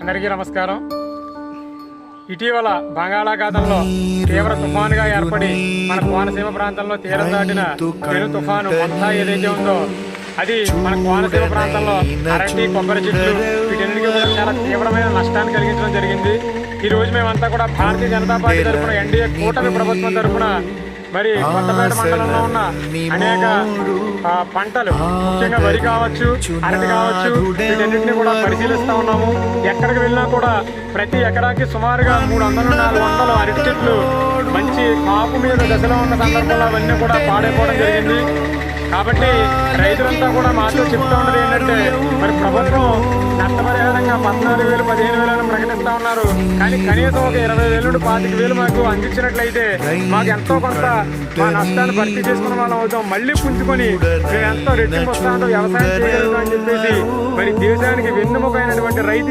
అందరికీ నమస్కారం. ఇటీవల బంగాళాఖాతంలో తీవ్ర తుఫానుగా ఏర్పడి మన కోనసీమ ప్రాంతంలో తీరం దాటిన పెను తుఫాను మొత్తం ఏదైతే ఉందో అది మన కోనసీమ ప్రాంతంలో అరటి కొబ్బరి చెట్లు వీటన్నిటికీ కూడా చాలా తీవ్రమైన నష్టాన్ని కలిగించడం జరిగింది. ఈ రోజు మేమంతా కూడా భారతీయ జనతా పార్టీ తరఫున ఎన్డీఏ కూటమి ప్రభుత్వం తరఫున మరి కొత్తపేట మండలంలో ఉన్న అనేక ఆ, పంటలు ముఖ్యంగా వరి కావచ్చు అరటి కావచ్చు వీటన్నిటిని కూడా పరిశీలిస్తా ఉన్నాము. ఎక్కడికి వెళ్ళినా కూడా ప్రతి ఎకరాకి సుమారుగా మూడు వందల నాలుగు వందల అరటి చెట్లు మంచి కాపు మీద దశలో ఉన్న సందర్భంలో అవన్నీ కూడా పాడైపోవడం జరిగింది. కాబట్టి రైతులంతా కూడా మాతో చెప్తా ఉన్నది ఏంటంటే మరి ప్రభుత్వం పద్నాలుగు వేలు పదిహేను వేలను ప్రకటిస్తా ఉన్నారు. కానీ కనీసం ఒక ఇరవై వేలు నుండి పాతిక వేలు మాకు అందించినట్లయితే మాకు ఎంతో కొంత మా నష్టాన్ని భర్తీ చేసుకున్న వాళ్ళం అవుతాం. మళ్ళీ పుంజుకొని మేము ఎంతో రెట్టింపు వస్తాంతో వ్యవసాయం చేయగలుగుతాం అని చెప్పేసి. మరి దేశానికి వెన్నుముకైనటువంటి రైతు